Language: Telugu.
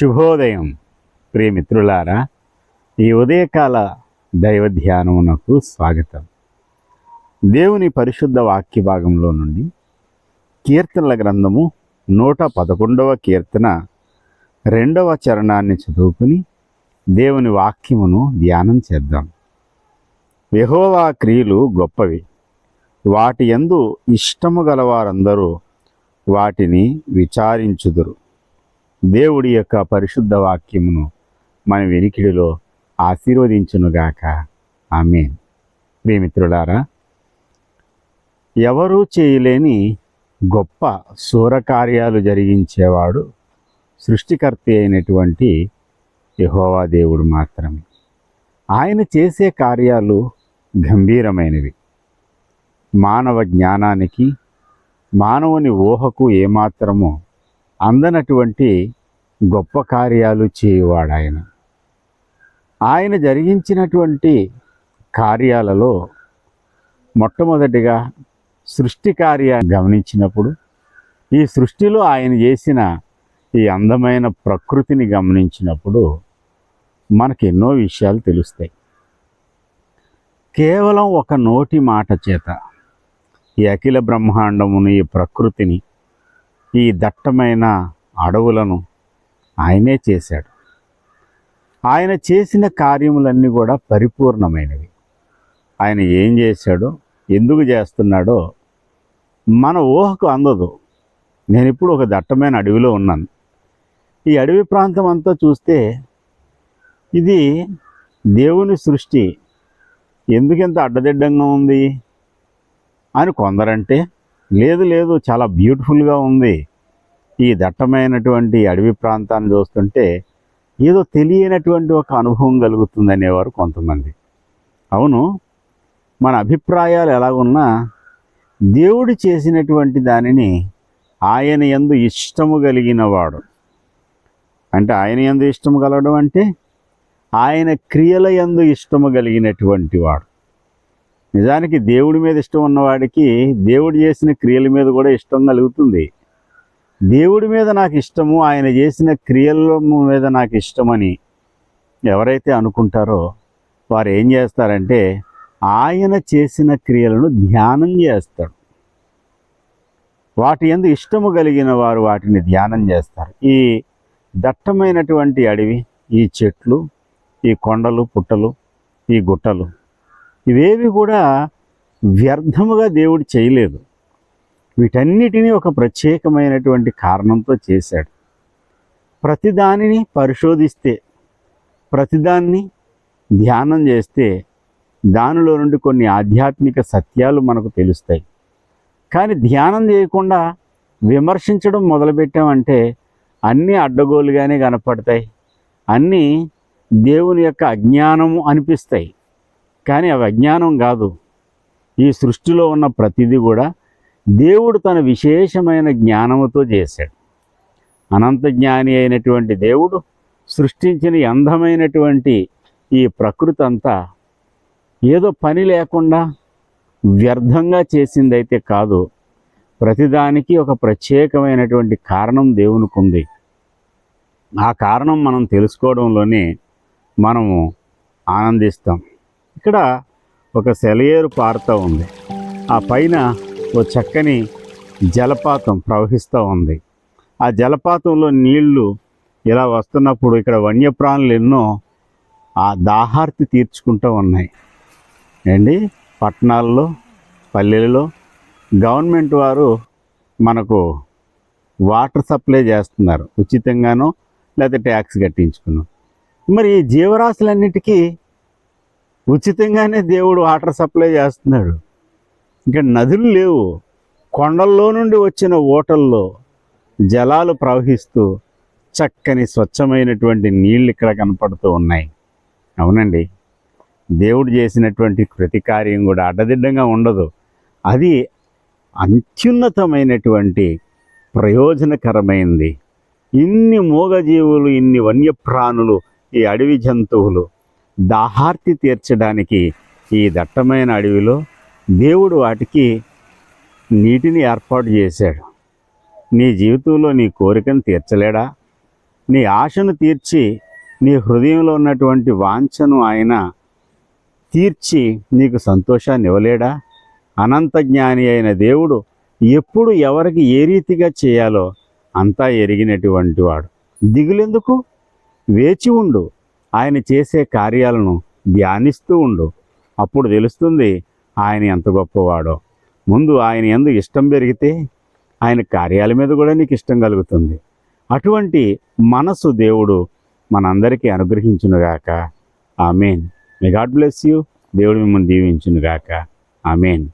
శుభోదయం ప్రియమిత్రులారా ఈ ఉదయకాల దైవ ధ్యానమునకు స్వాగతం. దేవుని పరిశుద్ధ వాక్య భాగంలో నుండి కీర్తనల గ్రంథము నూట పదకొండవ కీర్తన రెండవ చరణాన్ని చదువుకుని దేవుని వాక్యమును ధ్యానం చేద్దాం. యహోవా క్రియలు గొప్పవి. వాటి యందు ఇష్టము గలవారందరూ వాటిని విచారించుదురు. దేవుడి యొక్క పరిశుద్ధ వాక్యమును మన వెనికిడిలో ఆశీర్వదించునుగాక. ఆమె ప్రియమిత్రులారా ఎవరూ చేయలేని గొప్ప శూరకార్యాలు జరిగించేవాడు సృష్టికర్త అయినటువంటి యహోవా దేవుడు మాత్రమే. ఆయన చేసే కార్యాలు గంభీరమైనవి. మానవ జ్ఞానానికి మానవుని ఊహకు ఏమాత్రమో అందనటువంటి గొప్ప కార్యాలు చేయవాడు ఆయన ఆయన జరిగించినటువంటి కార్యాలలో మొట్టమొదటిగా సృష్టి కార్యాన్ని గమనించినప్పుడు ఈ సృష్టిలో ఆయన చేసిన ఈ అందమైన ప్రకృతిని గమనించినప్పుడు మనకు ఎన్నో విషయాలు తెలుస్తాయి. కేవలం ఒక నోటి మాట చేత ఈ అఖిల బ్రహ్మాండమును ఈ ప్రకృతిని ఈ దట్టమైన అడవులను ఆయనే చేశాడు. ఆయన చేసిన కార్యములన్నీ కూడా పరిపూర్ణమైనవి. ఆయన ఏం చేశాడో? ఎందుకు చేస్తున్నాడో మన ఊహకు అందదు. నేను ఇప్పుడు ఒక దట్టమైన అడవిలో ఉన్నాను. ఈ అడవి ప్రాంతం అంతా చూస్తే ఇది దేవుని సృష్టి. ఎందుకింత అడ్డదిడ్డంగా ఉంది? అని కొందరంటే లేదు లేదు చాలా బ్యూటిఫుల్గా ఉంది. ఈ దట్టమైనటువంటి అడవి ప్రాంతాన్ని చూస్తుంటే ఏదో తెలియనటువంటి ఒక అనుభవం కలుగుతుంది అనేవారు కొంతమంది. అవును మన అభిప్రాయాలు ఎలాగున్నా దేవుడు చేసినటువంటి దానిని ఆయన ఎందు ఇష్టము కలిగినవాడు. అంటే ఆయన ఎందు ఇష్టము కలగడం అంటే ఆయన క్రియల ఎందు ఇష్టము కలిగినటువంటి వాడు. నిజానికి దేవుడి మీద ఇష్టం ఉన్నవాడికి దేవుడు చేసిన క్రియల మీద కూడా ఇష్టం కలుగుతుంది. దేవుడి మీద నాకు ఇష్టము ఆయన చేసిన క్రియల మీద నాకు ఇష్టమని ఎవరైతే అనుకుంటారో వారు ఏం చేస్తారంటే ఆయన చేసిన క్రియలను ధ్యానం చేస్తాడు వాటి ఎందు ఇష్టము కలిగిన వారు వాటిని ధ్యానం చేస్తారు. ఈ దట్టమైనటువంటి అడవి ఈ చెట్లు ఈ కొండలు పుట్టలు ఈ గుట్టలు ఇవేవి కూడా వ్యర్థముగా దేవుడు చేయలేదు. వీటన్నిటినీ ఒక ప్రత్యేకమైనటువంటి కారణంతో చేశాడు. ప్రతిదానిని పరిశోధిస్తే ప్రతిదాన్ని ధ్యానం చేస్తే దానిలో నుండి కొన్ని ఆధ్యాత్మిక సత్యాలు మనకు తెలుస్తాయి. కానీ ధ్యానం చేయకుండా విమర్శించడం మొదలుపెట్టామంటే అన్నీ అడ్డగోలుగానే కనపడతాయి. అన్నీ దేవుని యొక్క అజ్ఞానము అనిపిస్తాయి. కానీ అవి అజ్ఞానం కాదు. ఈ సృష్టిలో ఉన్న ప్రతిదీ కూడా దేవుడు తన విశేషమైన జ్ఞానముతో చేశాడు. అనంత జ్ఞాని అయినటువంటి దేవుడు సృష్టించిన అందమైనటువంటి ఈ ప్రకృతి అంతా ఏదో పని లేకుండా వ్యర్థంగా చేసిందైతే కాదు. ప్రతిదానికి ఒక ప్రత్యేకమైనటువంటి కారణం దేవునికి ఉంది. ఆ కారణం మనం తెలుసుకోవడంలోనే మనము ఆనందిస్తాం. ఇక్కడ ఒక సెలయేరు పారుతూ ఉంది. ఆ పైన ఓ చక్కని జలపాతం ప్రవహిస్తూ ఉంది. ఆ జలపాతంలో నీళ్ళు ఇలా వస్తున్నప్పుడు ఇక్కడ వన్యప్రాణులు ఎన్నో ఆ దాహార్తి తీర్చుకుంటూ ఉన్నాయి. ఏండి పట్టణాల్లో పల్లెలలో గవర్నమెంట్ వారు మనకు వాటర్ సప్లై చేస్తున్నారు. ఉచితంగానో లేకపోతే ట్యాక్స్ కట్టించుకున్నాం మరి ఈ జీవరాశులన్నిటికీ ఉచితంగానే దేవుడు వాటర్ సప్లై చేస్తున్నాడు. ఇంకా నదులు లేవు. కొండల్లో నుండి వచ్చిన ఓటల్లో జలాలు ప్రవహిస్తూ చక్కని స్వచ్ఛమైనటువంటి నీళ్ళు ఇక్కడ కనపడుతూ ఉన్నాయి. అవునండి. దేవుడు చేసినటువంటి ప్రతి కార్యం కూడా అడ్డదిడ్డంగా ఉండదు. అది అత్యున్నతమైనటువంటి ప్రయోజనకరమైంది. ఇన్ని మూగజీవులు ఇన్ని వన్యప్రాణులు ఈ అడవి జంతువులు దాహార్తి తీర్చడానికి ఈ దట్టమైన అడవిలో దేవుడు వాటికి నీటిని ఏర్పాటు చేశాడు. నీ జీవితంలో నీ కోరికను తీర్చలేడా? నీ ఆశను తీర్చి నీ హృదయంలో ఉన్నటువంటి వాంఛను ఆయన తీర్చి నీకు సంతోషాన్ని ఇవ్వలేడా? అనంత జ్ఞాని అయిన దేవుడు ఎప్పుడు ఎవరికి ఏ రీతిగా చేయాలో అంతా ఎరిగినటువంటి వాడు. దిగులెందుకు? వేచి ఉండు. ఆయన చేసే కార్యాలను ధ్యానిస్తూ ఉండు. అప్పుడు తెలుస్తుంది ఆయన ఎంత గొప్పవాడో. ముందు ఆయన ఎందు ఇష్టం పెరిగితే ఆయన కార్యాల మీద కూడా నీకు ఇష్టం కలుగుతుంది. అటువంటి మనసు దేవుడు మనందరికీ అనుగ్రహించునుగాక. Amen. May God bless you. దేవుడు మిమ్మల్ని దీవించునుగాక. ఆమెన్.